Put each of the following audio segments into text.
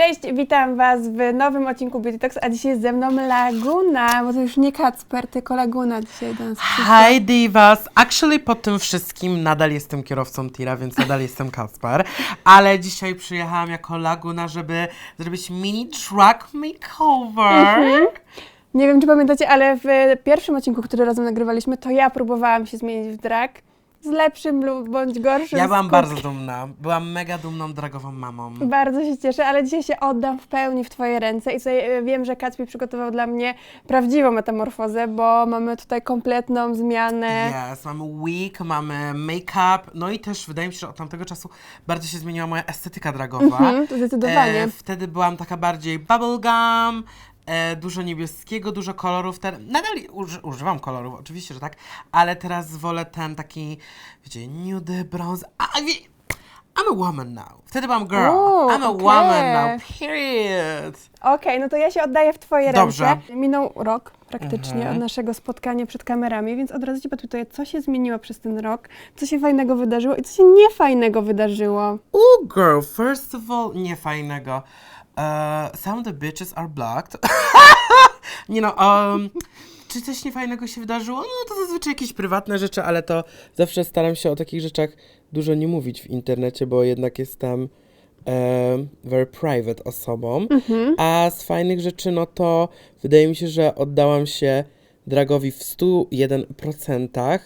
Cześć, witam Was w nowym odcinku Beauty Talks, a dzisiaj jest ze mną Laguna, bo to już nie Kacper, tylko Laguna dzisiaj do nas. Hi Divas! Actually po tym wszystkim nadal jestem kierowcą tira, więc nadal jestem Kasper. Ale dzisiaj przyjechałam jako Laguna, żeby zrobić mini truck makeover. Nie wiem, czy pamiętacie, ale w pierwszym odcinku, który razem nagrywaliśmy, to ja próbowałam się zmienić w drag z lepszym lub bądź gorszym Ja byłam skutkiem. bardzo dumna. Byłam mega dumną dragową mamą. Bardzo się cieszę, ale dzisiaj się oddam w pełni w Twoje ręce i tutaj e, wiem, że Kacpi przygotował dla mnie prawdziwą metamorfozę, bo mamy tutaj kompletną zmianę. Yes, mamy wig, mamy make-up, no i też wydaje mi się, że od tamtego czasu bardzo się zmieniła moja estetyka dragowa. Mhm, to zdecydowanie. E, wtedy byłam taka bardziej bubblegum, e, dużo niebieskiego, dużo kolorów. Te, nadal uży, używam kolorów, oczywiście, że tak, ale teraz wolę ten taki, wiecie, nude, brąz. A, a, wie, I'm a woman now. Wtedy byłam girl. O, I'm a okej. woman now, period. Okej, no to ja się oddaję w Twoje Dobrze. ręce. Minął rok praktycznie Mhm. od naszego spotkania przed kamerami, więc od razu Cię pytuję, co się zmieniło przez ten rok, co się fajnego wydarzyło i co się niefajnego wydarzyło. Ooh, girl, first of all, nie fajnego. Uh, some of the bitches are blocked. nie no, um, czy coś niefajnego się wydarzyło? No to zazwyczaj jakieś prywatne rzeczy, ale to zawsze staram się o takich rzeczach dużo nie mówić w internecie, bo jednak jestem um, very private osobą. A z fajnych rzeczy, no to wydaje mi się, że oddałam się dragowi w 101%.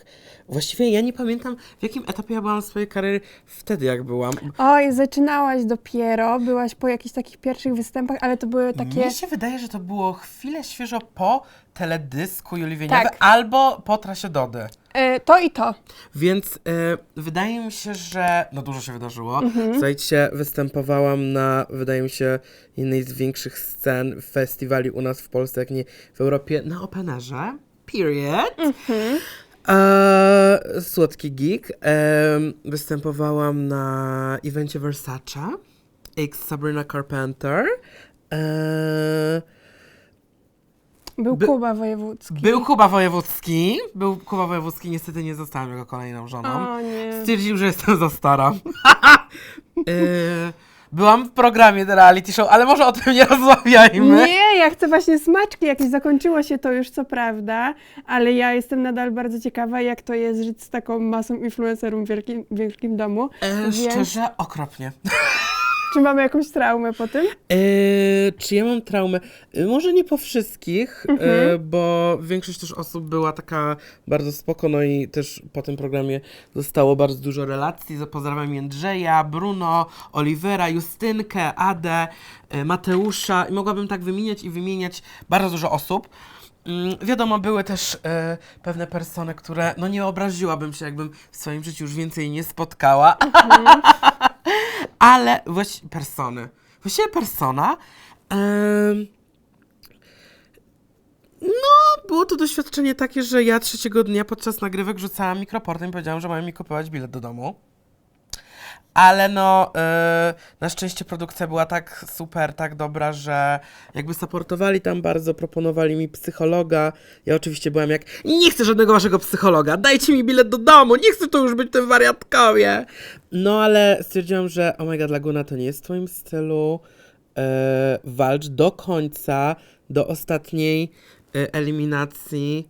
Właściwie ja nie pamiętam, w jakim etapie ja byłam swojej kariery wtedy, jak byłam. Oj, zaczynałaś dopiero, byłaś po jakichś takich pierwszych występach, ale to były takie... Mnie się wydaje, że to było chwilę świeżo po teledysku Julii Wieniawy Tak. albo po trasie Dody. E, to i to. Więc e, wydaje mi się, że no dużo się wydarzyło. Mhm. Słuchajcie, występowałam na, wydaje mi się, jednej z większych scen festiwali u nas w Polsce, jak nie w Europie, na Openerze. Period. Mhm. E, słodki geek. E, występowałam na evencie Versace x Sabrina Carpenter. E, Był By- Kuba Wojewódzki. Był Kuba Wojewódzki. Był Kuba Wojewódzki, niestety nie zostałam jego kolejną żoną. O nie. Stwierdził, że jestem za stara. Yy, Byłam w programie The Reality Show, ale może o tym nie rozmawiajmy. Nie, ja chcę właśnie smaczki jakieś. Zakończyło się to już, co prawda, ale ja jestem nadal bardzo ciekawa, jak to jest żyć z taką masą influencerów w wielkim, wielkim domu. E, Więc szczerze, okropnie. czy mamy jakąś traumę po tym? E, czy ja mam traumę? E, może nie po wszystkich, e, bo większość też osób była taka bardzo spoko, no i też po tym programie zostało bardzo dużo relacji. Pozdrawiam Jędrzeja, Bruno, Olivera, Justynkę, Adę, e, Mateusza i mogłabym tak wymieniać i wymieniać bardzo dużo osób. Mm, Wiadomo, były też e, pewne persony, które, no nie obraziłabym się, jakbym w swoim życiu już więcej nie spotkała. Ale właśnie persony. Właściwie persona. no, było to doświadczenie takie, że ja trzeciego dnia podczas nagrywek rzucałam mikroportem i powiedziałam, że mają mi kupować bilet do domu. Ale no, e, na szczęście produkcja była tak super, tak dobra, że jakby supportowali tam bardzo, proponowali mi psychologa. Ja oczywiście byłam jak, nie chcę żadnego waszego psychologa, dajcie mi bilet do domu, nie chcę tu już być tym wariatkowie. No ale stwierdziłam, że oh my god, Laguna to nie jest w twoim stylu, e, walcz do końca, do ostatniej e, eliminacji.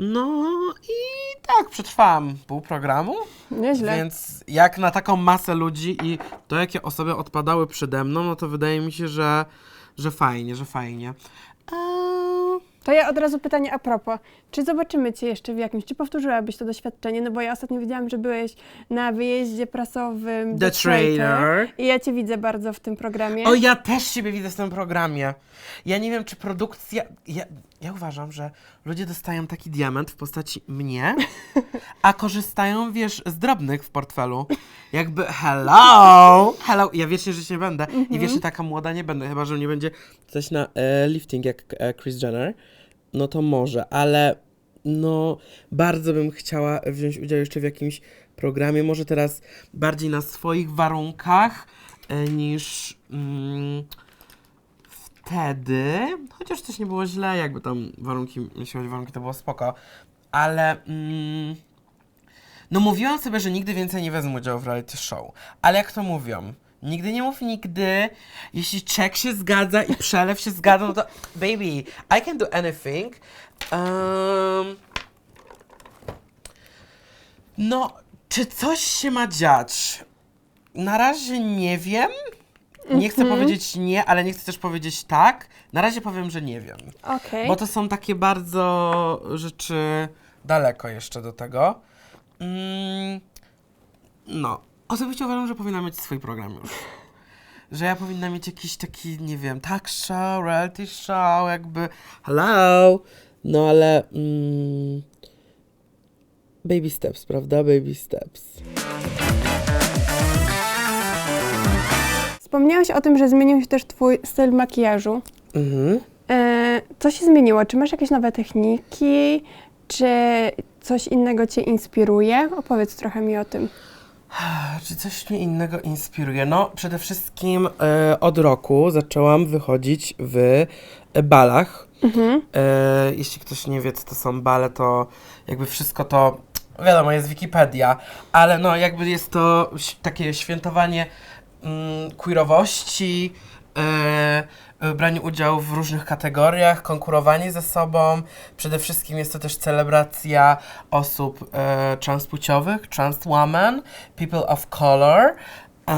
No i tak, przetrwałam pół programu. Nieźle. Więc jak na taką masę ludzi i to, jakie osoby odpadały przede mną, no to wydaje mi się, że, że fajnie, że fajnie. Eee, To ja od razu pytanie a propos. Czy zobaczymy Cię jeszcze w jakimś, czy powtórzyłabyś to doświadczenie? No bo ja ostatnio widziałam, że byłeś na wyjeździe prasowym The Trailer. i ja Cię widzę bardzo w tym programie. O, ja też siebie widzę w tym programie. Ja nie wiem, czy produkcja. Ja, ja uważam, że ludzie dostają taki diament w postaci mnie, a korzystają, wiesz, z drobnych w portfelu. Jakby hello! Hello! Ja wiecznie żyć nie będę. I wiecznie taka młoda nie będę, chyba że nie będzie coś na e, lifting jak e, Chris Jenner. No to może, ale no bardzo bym chciała wziąć udział jeszcze w jakimś programie, może teraz bardziej na swoich warunkach e, niż mm, wtedy, chociaż też nie było źle, jakby tam warunki, jeśli chodzi o warunki, to było spoko, ale mm, no mówiłam sobie, że nigdy więcej nie wezmę udziału w reality show, ale jak to mówią, Nigdy nie mów nigdy. Jeśli czek się zgadza i przelew się zgadza, no to baby, I can do anything. Um, no, czy coś się ma dziać? Na razie nie wiem. Nie chcę powiedzieć nie, ale nie chcę też powiedzieć tak. Na razie powiem, że nie wiem. Okej. Bo to są takie bardzo rzeczy daleko jeszcze do tego. Mm, no, osobiście uważam, że powinna mieć swój program już. Że ja powinna mieć jakiś taki, nie wiem, talk show, reality show, jakby hello. No ale mm, baby steps, prawda? Baby steps. Wspomniałeś o tym, że zmienił się też twój styl makijażu. Mhm. E, co się zmieniło? Czy masz jakieś nowe techniki? Czy coś innego cię inspiruje? Opowiedz trochę mi o tym. Czy coś mnie innego inspiruje? No, przede wszystkim e, od roku zaczęłam wychodzić w e, balach. E, jeśli ktoś nie wie, co to są bale, to jakby wszystko to, wiadomo, jest Wikipedia, ale no jakby jest to takie świętowanie mm, queerowości, e, branie udziału w różnych kategoriach, konkurowanie ze sobą. Przede wszystkim jest to też celebracja osób e, transpłciowych, trans women, people of color. Eee,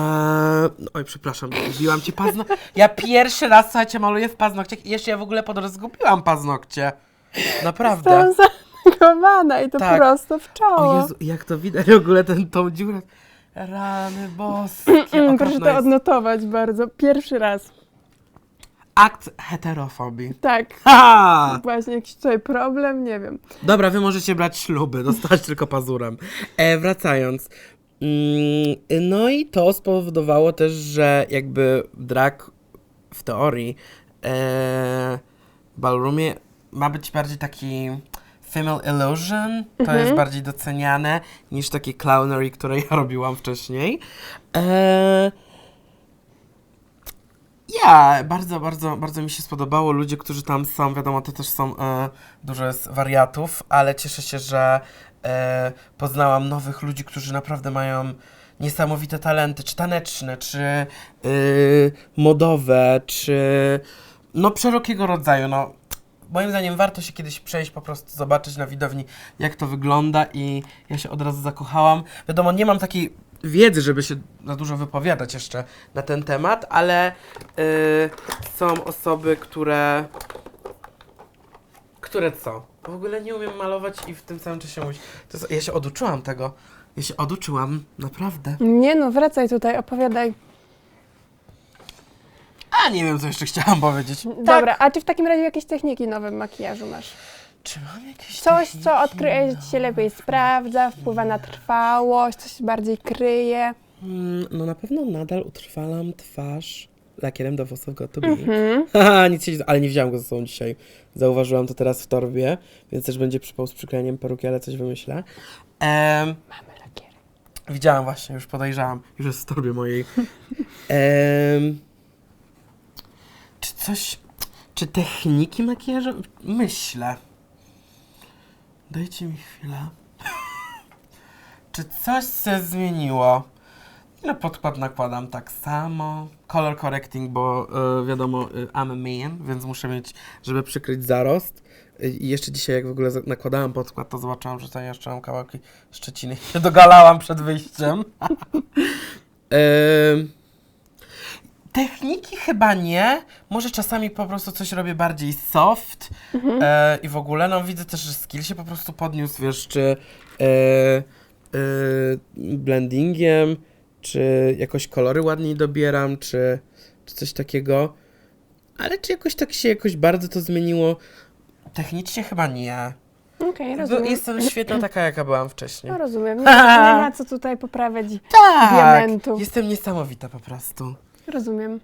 no, oj, przepraszam, zbiłam ci paznokcie. Ja pierwszy raz, słuchajcie, maluję w paznokciach i jeszcze ja w ogóle po drodze zgubiłam paznokcie. Naprawdę. Jestem i to Tak. prosto w czoło. O Jezu, jak to widać w ogóle ten, tą dziurę. Rany boskie. Mm, proszę to jest. odnotować bardzo. Pierwszy raz. Akt heterofobii. Tak. Ha! Właśnie jakiś tutaj problem, nie wiem. Dobra, wy możecie brać śluby, dostać tylko pazurem. E, wracając. Mm, no i to spowodowało też, że jakby drag w teorii e, w ballroomie ma być bardziej taki female illusion. To jest bardziej doceniane niż takie clownery, które ja robiłam wcześniej. E, ja, bardzo, bardzo, bardzo mi się spodobało. Ludzie, którzy tam są, wiadomo, to też są e, dużo jest wariatów, ale cieszę się, że e, poznałam nowych ludzi, którzy naprawdę mają niesamowite talenty, czy taneczne, czy e, modowe, czy no szerokiego rodzaju. No, moim zdaniem warto się kiedyś przejść, po prostu zobaczyć na widowni, jak to wygląda i ja się od razu zakochałam. Wiadomo, nie mam takiej wiedzy, żeby się za dużo wypowiadać jeszcze na ten temat, ale y, są osoby, które które co? W ogóle nie umiem malować i w tym samym czasie mówić. To jest, ja się oduczyłam tego. Ja się oduczyłam, naprawdę. Nie no, wracaj tutaj, opowiadaj. A nie wiem, co jeszcze chciałam powiedzieć. Dobra, a czy w takim razie jakieś techniki nowe w makijażu masz? Czy mam jakieś Coś, techniki? co odkryjesz, że ci się lepiej sprawdza, wpływa na trwałość, coś bardziej kryje. Mm, no na pewno nadal utrwalam twarz lakierem do włosów Got to Be. Mhm. Haha, nic się nie... Ale nie wziąłem go ze sobą dzisiaj. Zauważyłam to teraz w torbie, więc też będzie przypał z przyklejeniem peruki, ale coś wymyślę. Em, Mamy lakiery. widziałam właśnie, już podejrzałam. Już jest w torbie mojej. Em, czy coś... Czy techniki makijażu? Myślę. Dajcie mi chwilę. czy coś się zmieniło? Na podkład nakładam tak samo. Color correcting, bo y, wiadomo, y, I'm a man, więc muszę mieć, żeby przykryć zarost. Y, I jeszcze dzisiaj, jak w ogóle nakładałem podkład, to zobaczyłam, że tutaj jeszcze mam kawałki szczeciny. Się dogalałam przed wyjściem. Ym, Techniki chyba nie. Może czasami po prostu coś robię bardziej soft e, i w ogóle, no widzę też, że skill się po prostu podniósł, wiesz, czy e, e, blendingiem, czy jakoś kolory ładniej dobieram, czy, czy coś takiego. Ale czy jakoś tak się jakoś bardzo to zmieniło? Technicznie chyba nie. Okej, Bo rozumiem. Jestem świetna taka, jaka byłam wcześniej. No rozumiem. Nie, nie ma co tutaj poprawiać. Tak, diamentu. jestem niesamowita po prostu. Rozumiem.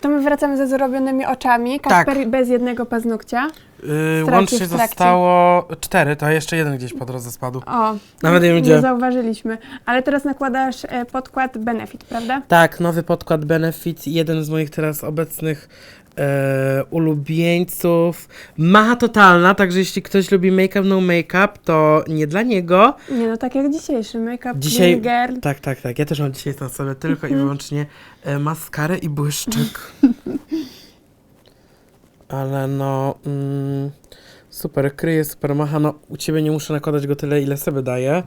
To my wracamy ze zrobionymi oczami. Tak. Kasper bez jednego paznokcia. Yy, łącznie w trakcie. zostało cztery, to jeszcze jeden gdzieś po drodze spadł. O, Nawet nie nie zauważyliśmy. Ale teraz nakładasz e, podkład Benefit, prawda? Tak, nowy podkład Benefit, jeden z moich teraz obecnych e, ulubieńców. Macha totalna, także jeśli ktoś lubi make-up, no make-up, to nie dla niego. Nie no, tak jak dzisiejszy make-up Dzisiaj- Clean Girl. Tak, tak, tak. Ja też mam dzisiaj na sobie tylko i wyłącznie e, maskarę i błyszczyk. Ale no, mm, super kryje, super macha. No, u ciebie nie muszę nakładać go tyle, ile sobie daję,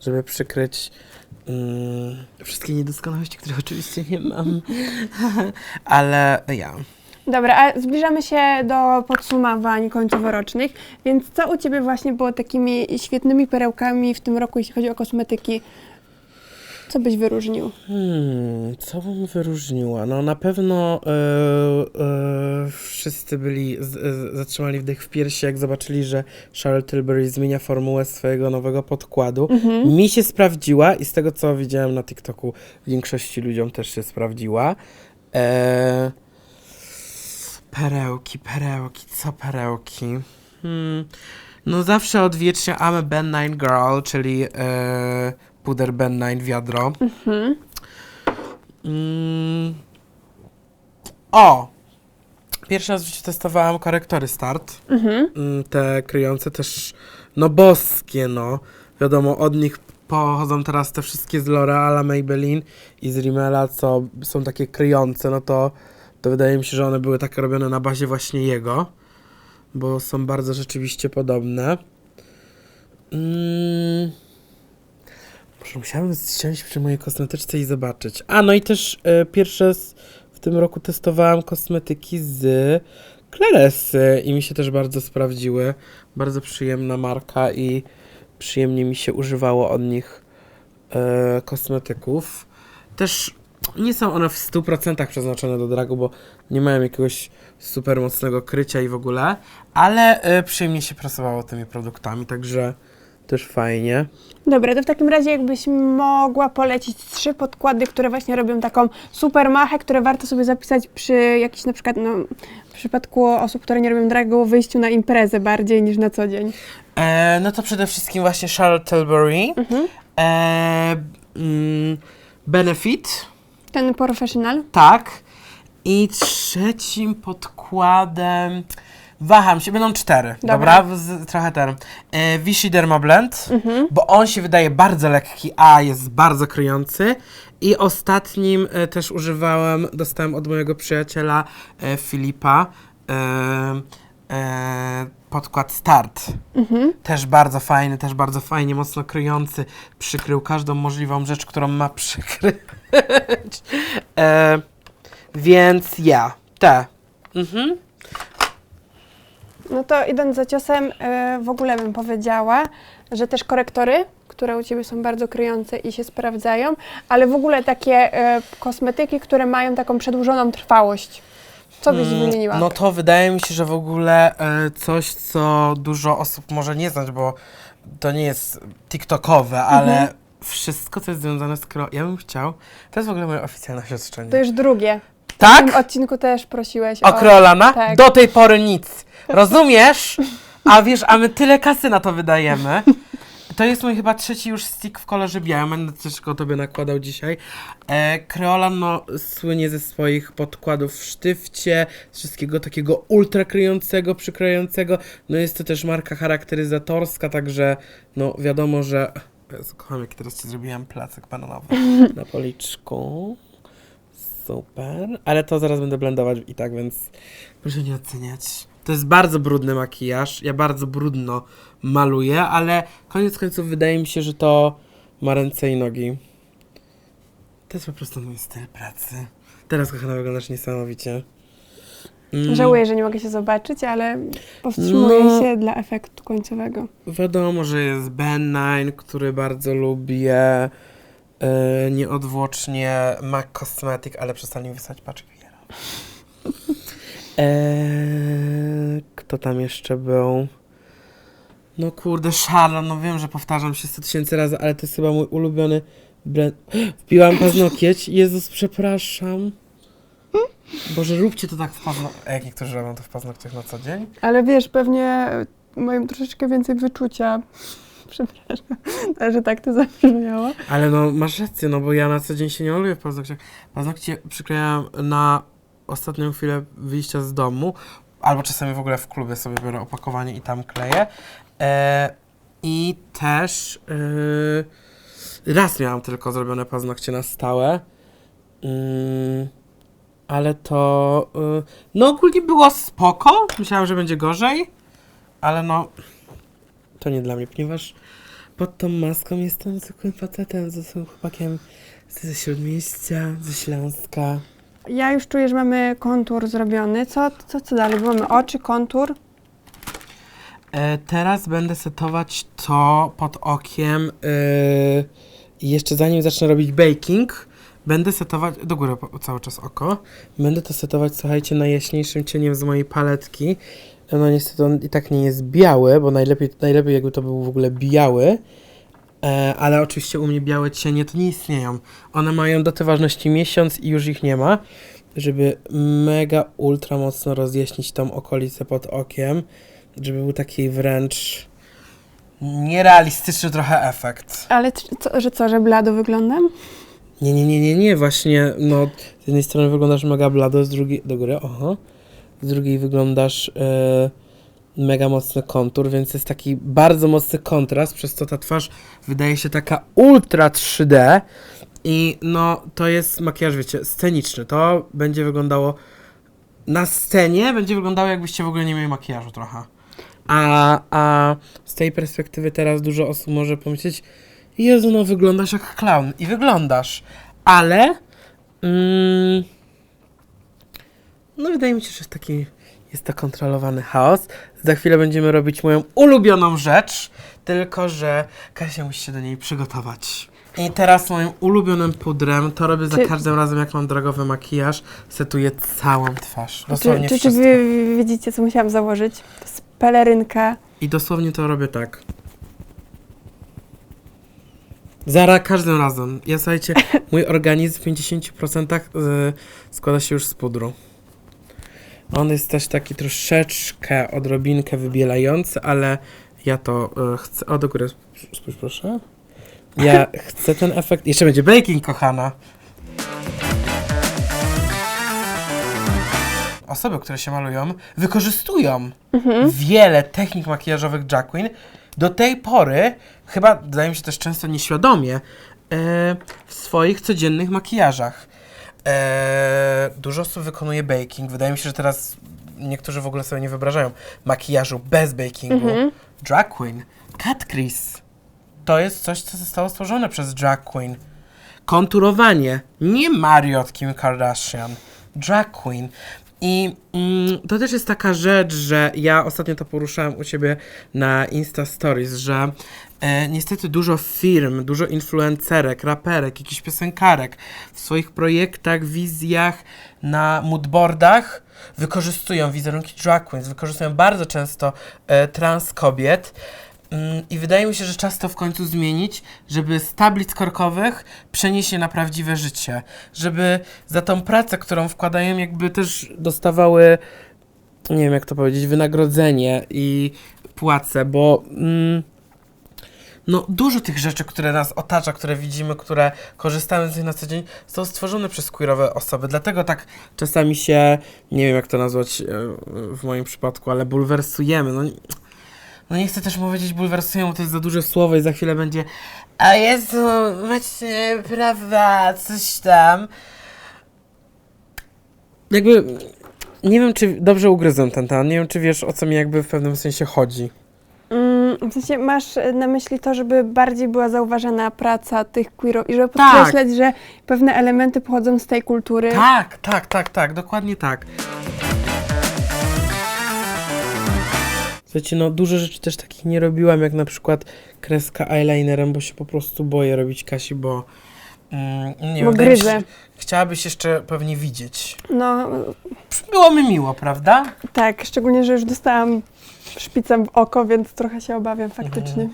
żeby przykryć mm, wszystkie niedoskonałości, których oczywiście nie mam. Ale ja. Dobra, a zbliżamy się do podsumowań końcowo-rocznych, więc co u Ciebie właśnie było takimi świetnymi perełkami w tym roku, jeśli chodzi o kosmetyki? Co byś wyróżnił? Hmm, co bym wyróżniła? No na pewno e, e, wszyscy byli, z, z, zatrzymali wdech w piersi, jak zobaczyli, że Charlotte Tilbury zmienia formułę swojego nowego podkładu. Mi się sprawdziła i z tego, co widziałem na TikToku, większości ludziom też się sprawdziła. E, perełki, perełki, co perełki? Hmm, no zawsze odwiecznie I'm a Ben 9 Girl, czyli e, puder Ben 9 wiadro. Mhm. Mm. O! Pierwszy raz w życiu testowałam korektory Start. Mhm. Mm, Te kryjące też, no boskie, no. Wiadomo, od nich pochodzą teraz te wszystkie z L'Oreala, Maybelline i z Rimmela, co są takie kryjące, no to, to wydaje mi się, że one były takie robione na bazie właśnie jego, bo są bardzo rzeczywiście podobne. Mm. Musiałem siąść przy mojej kosmetyczce i zobaczyć. A, no i też e, pierwszy raz w tym roku testowałam kosmetyki z Claresy i mi się też bardzo sprawdziły. Bardzo przyjemna marka i przyjemnie mi się używało od nich e, kosmetyków. Też nie są one w 100% przeznaczone do dragu, bo nie mają jakiegoś super mocnego krycia i w ogóle, ale e, przyjemnie się pracowało tymi produktami, także też fajnie. Dobra, to w takim razie jakbyś mogła polecić trzy podkłady, które właśnie robią taką super machę, które warto sobie zapisać przy jakichś na przykład, no, w przypadku osób, które nie robią dragu, wyjściu na imprezę bardziej niż na co dzień. E, no to przede wszystkim właśnie Charlotte Tilbury, Mhm. e, mm, Benefit, Ten professional. tak. I trzecim podkładem. Waham się, będą cztery, Dobra. dobra? Z, trochę ten. E, Vichy Dermablend, Mhm. bo on się wydaje bardzo lekki, a jest bardzo kryjący. I ostatnim e, też używałem, dostałem od mojego przyjaciela e, Filipa e, podkład Start. Mhm. Też bardzo fajny, też bardzo fajnie, mocno kryjący. Przykrył każdą możliwą rzecz, którą ma przykryć. e, więc ja, te. Mhm. No to idąc za ciosem, e, w ogóle bym powiedziała, że też korektory, które u Ciebie są bardzo kryjące i się sprawdzają, ale w ogóle takie e, kosmetyki, które mają taką przedłużoną trwałość. Co byś Mm, wymieniła? No to wydaje mi się, że w ogóle e, coś, co dużo osób może nie znać, bo to nie jest TikTokowe, ale Mhm. wszystko, co jest związane z kro... Ja bym chciał... To jest w ogóle moje oficjalne oświadczenie. To już drugie. W tak? tym odcinku też prosiłeś O o... Kreolana? tak. Do tej pory nic. Rozumiesz? A wiesz, a my tyle kasy na to wydajemy. To jest mój chyba trzeci już stick w kolorze białym, będę też go tobie nakładał dzisiaj. E, Kreolan no, słynie ze swoich podkładów w sztywcie, z wszystkiego takiego ultra kryjącego, przykrającego. No jest to też marka charakteryzatorska, także no wiadomo, że... Jezu, kocham, jak teraz ci zrobiłam placek bananowy na policzku. Super. Ale to zaraz będę blendować i tak, więc proszę nie oceniać. To jest bardzo brudny makijaż. Ja bardzo brudno maluję, ale koniec końców wydaje mi się, że to ma ręce i nogi. To jest po prostu mój styl pracy. Teraz kochana wyglądasz niesamowicie. Mm, Żałuję, że nie mogę się zobaczyć, ale powstrzymuję No. się dla efektu końcowego. Wiadomo, że jest Ben 9, który bardzo lubię. Yy, nieodwłocznie MAC Cosmetic, ale przestali mi wysłać paczki. Eee, kto tam jeszcze był? No kurde, Charlotte, no wiem, że powtarzam się 100 tysięcy razy, ale to jest chyba mój ulubiony blend. Wbiłam paznokieć. Jezus, przepraszam. Boże, róbcie to tak w paznokciach. Jak niektórzy robią to w paznokciach na co dzień? Ale wiesz, pewnie mają troszeczkę więcej wyczucia. Przepraszam, że tak to zabrzmiało. Ale no, masz rację, no bo ja na co dzień się nie maluję w paznokciach. Paznokcie przyklejam na ostatnią chwilę wyjścia z domu, albo czasami w ogóle w klubie sobie biorę opakowanie i tam kleję. E, I też e, raz miałam tylko zrobione paznokcie na stałe. Mm, ale to. y, no, ogólnie było spoko. Myślałam, że będzie gorzej, ale no. To nie dla mnie, ponieważ pod tą maską jestem zwykłym facetem, zwykłym chłopakiem ze śródmieścia, ze Śląska. Ja już czuję, że mamy kontur zrobiony. Co, co, co dalej? Bo mamy oczy, kontur. E, teraz będę setować to pod okiem. I jeszcze zanim zacznę robić baking, będę setować. Do góry po- cały czas oko. Będę to setować, słuchajcie, najjaśniejszym cieniem z mojej paletki. No niestety on i tak nie jest biały, bo najlepiej, najlepiej jakby to był w ogóle biały. E, ale oczywiście u mnie białe cienie to nie istnieją. One mają datę ważności miesiąc i już ich nie ma. Żeby mega ultra mocno rozjaśnić tą okolicę pod okiem żeby był taki wręcz nierealistyczny trochę efekt. Ale co, że co, że blado wyglądam? Nie, nie, nie, nie, nie, właśnie, no, z jednej strony wyglądasz mega blado, z drugiej, do góry, oho, z drugiej wyglądasz e, mega mocny kontur, więc jest taki bardzo mocny kontrast, przez co ta twarz wydaje się taka ultra 3D i no, to jest makijaż, wiecie, sceniczny, to będzie wyglądało na scenie, będzie wyglądało jakbyście w ogóle nie mieli makijażu trochę. A, a z tej perspektywy teraz dużo osób może pomyśleć, Jezu, no wyglądasz jak clown. I wyglądasz. Ale. Mm, no wydaje mi się, że jest taki. Jest to kontrolowany chaos. Za chwilę będziemy robić moją ulubioną rzecz. Tylko, że Kasia musi się do niej przygotować. I teraz moim ulubionym pudrem, to robię za Czy- każdym razem, jak mam drogowy makijaż, setuję całą twarz. Czy, Dosłownie czy, czy wszystko. wy widzicie, co musiałam założyć? To jest pelerynka. I dosłownie to robię tak. Za każdym razem. Ja słuchajcie, mój organizm w 50% y, składa się już z pudru. On jest też taki troszeczkę, odrobinkę wybielający, ale ja to y, chcę. O, do góry spójrz proszę. Ja chcę ten efekt. Jeszcze będzie baking, kochana. Osoby, które się malują, wykorzystują wiele technik makijażowych Jack Queen. Do tej pory, chyba wydaje mi się też często nieświadomie, e, w swoich codziennych makijażach. E, dużo osób wykonuje baking. Wydaje mi się, że teraz niektórzy w ogóle sobie nie wyobrażają makijażu bez bakingu. Drag Queen, Cat Crease. To jest coś, co zostało stworzone przez Drag Queen. Konturowanie. Nie Mariot Kim Kardashian. Drag Queen. I mm, to też jest taka rzecz, że ja ostatnio to poruszałem u ciebie na Insta Stories, że e, niestety dużo firm, dużo influencerek, raperek, jakichś piosenkarek w swoich projektach, wizjach, na moodboardach wykorzystują wizerunki drag queens, wykorzystują bardzo często e, trans kobiet. Mm, I wydaje mi się, że czas to w końcu zmienić, żeby z tablic korkowych przenieść je na prawdziwe życie. Żeby za tą pracę, którą wkładają, jakby też dostawały, nie wiem jak to powiedzieć, wynagrodzenie i płace, bo mm, no dużo tych rzeczy, które nas otacza, które widzimy, które korzystamy z nich na co dzień, są stworzone przez queerowe osoby. Dlatego tak czasami się, nie wiem jak to nazwać e, w moim przypadku, ale bulwersujemy. No, no nie chcę też powiedzieć bulwersują, bo to jest za duże słowo i za chwilę będzie a Jezu, właśnie, prawda, coś tam. Jakby, nie wiem, czy dobrze ugryzłem ten temat, nie wiem, czy wiesz, o co mi jakby w pewnym sensie chodzi. Mm, w sensie masz na myśli to, żeby bardziej była zauważana praca tych queerów i żeby Tak. podkreślać, że pewne elementy pochodzą z tej kultury. Tak, tak, tak, tak, dokładnie tak. Słuchajcie, no dużo rzeczy też takich nie robiłam, jak na przykład kreska eyelinerem, bo się po prostu boję robić Kasi, bo mm, nie Bo wiem, wydaje mi się, gryzę. chciałabyś jeszcze pewnie widzieć. No Było mi miło, prawda? tak, szczególnie, że już dostałam szpicem w oko, więc trochę się obawiam faktycznie.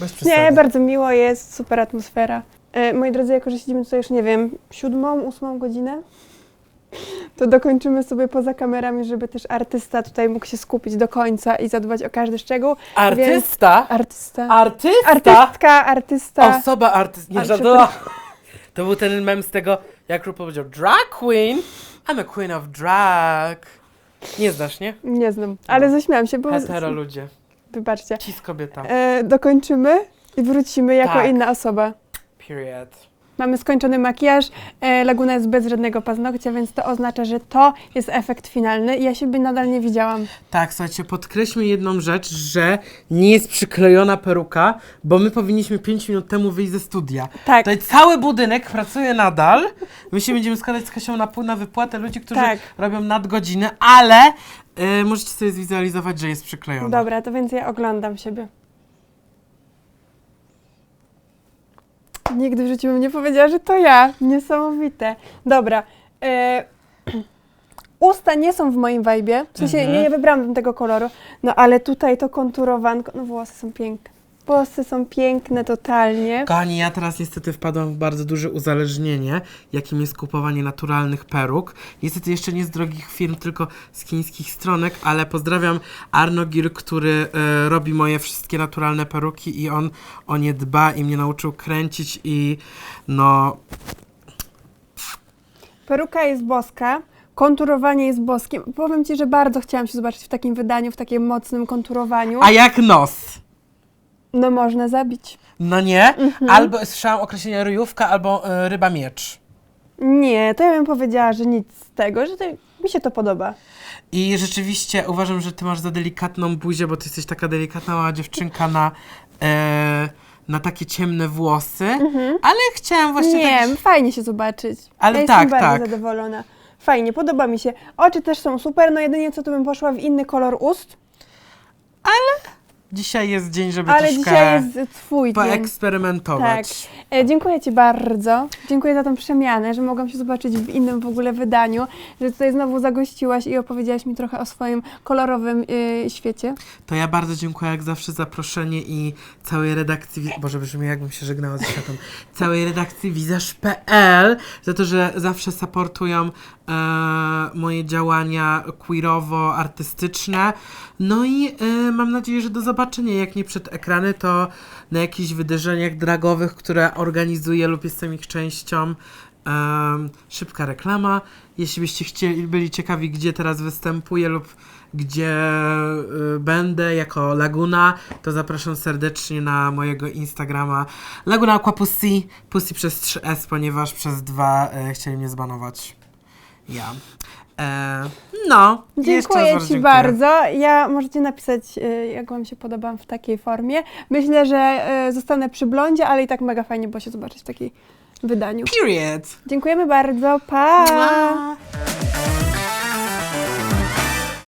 Bez przesady. Nie, bardzo miło jest, super atmosfera. E, moi drodzy, jako że siedzimy tutaj już, nie wiem, siódmą, ósmą godzinę, to dokończymy sobie poza kamerami, żeby też artysta tutaj mógł się skupić do końca i zadbać o każdy szczegół. Artysta? Artysta. Artysta? Artystka, artysta. Osoba artyst... Nie. To był ten mem z tego, jak Ru powiedział, drag queen. I'm a queen of drag. Nie znasz, nie? Nie znam, ale zaśmiałam się, bo... Hetero ludzie. Wybaczcie. Cis kobieta. E, dokończymy i wrócimy jako Tak. inna osoba. Period. Mamy skończony makijaż, e, Laguna jest bez żadnego paznokcia, więc to oznacza, że to jest efekt finalny ja siebie nadal nie widziałam. Tak, słuchajcie, podkreślmy jedną rzecz, że nie jest przyklejona peruka, bo my powinniśmy 5 minut temu wyjść ze studia. Tak, Tutaj cały budynek pracuje nadal. My się będziemy składać z Kasią na pół na wypłatę ludzi, którzy Tak. robią nadgodziny, ale y, możecie sobie zwizualizować, że jest przyklejona. dobra, to więc ja oglądam siebie. Nigdy w życiu bym nie powiedziała, że to ja. Niesamowite. Dobra. E, usta nie są w moim wajbie, w sensie Mhm. nie, nie wybrałam tego koloru, no ale tutaj to konturowanko, no włosy są piękne. Włosy są piękne totalnie. Kochani, ja teraz niestety wpadłam w bardzo duże uzależnienie, jakim jest kupowanie naturalnych peruk. Niestety jeszcze nie z drogich firm, tylko z chińskich stronek, ale pozdrawiam Arno Gil, który e, robi moje wszystkie naturalne peruki i on o nie dba i mnie nauczył kręcić i no Peruka jest boska, konturowanie jest boskim. Powiem Ci, że bardzo chciałam się zobaczyć w takim wydaniu, w takim mocnym konturowaniu. A jak nos? No można zabić. No nie? Mhm. Albo słyszałam określenie ryjówka, albo e, ryba miecz. Nie, to ja bym powiedziała, że nic z tego, że to, mi się to podoba. I rzeczywiście uważam, że ty masz za delikatną buzię, bo ty jesteś taka delikatna mała dziewczynka na, e, na takie ciemne włosy. Ale chciałam właśnie Mhm. nie, tak... fajnie się zobaczyć. Ale ja tak, jestem bardzo tak. zadowolona. Fajnie, podoba mi się. Oczy też są super, no jedynie co to bym poszła w inny kolor ust, Dzisiaj jest dzień, żeby ale troszkę dzisiaj jest twój dzień. poeksperymentować. E, dziękuję Ci bardzo. Dziękuję za tą przemianę, że mogłam się zobaczyć w innym w ogóle wydaniu, że tutaj znowu zagościłaś i opowiedziałaś mi trochę o swoim kolorowym y, świecie. To ja bardzo dziękuję jak zawsze zaproszenie i całej redakcji, Wi- Boże brzmi jakbym się żegnała ze światem, całej redakcji Wizerz.pl za to, że zawsze supportują e, moje działania queerowo-artystyczne. No i e, mam nadzieję, że do zobaczenia, jak nie przed ekrany, to na jakichś wydarzeniach dragowych, które organizuję lub jestem ich częścią. Em, szybka reklama. Jeśli byście chcieli, byli ciekawi, gdzie teraz występuję lub gdzie y, będę jako Laguna, to zapraszam serdecznie na mojego Instagrama Laguna Aqua Pussy, Pussy przez 3S, ponieważ przez 2 y, chcieli mnie zbanować. Ja. E, no. Dziękuję Ci bardzo. Ja możecie napisać, y, jak Wam się podobam w takiej formie. Myślę, że y, zostanę przy blondzie, ale i tak mega fajnie było się zobaczyć w takiej wydaniu. Period. Dziękujemy bardzo. Pa! Mua.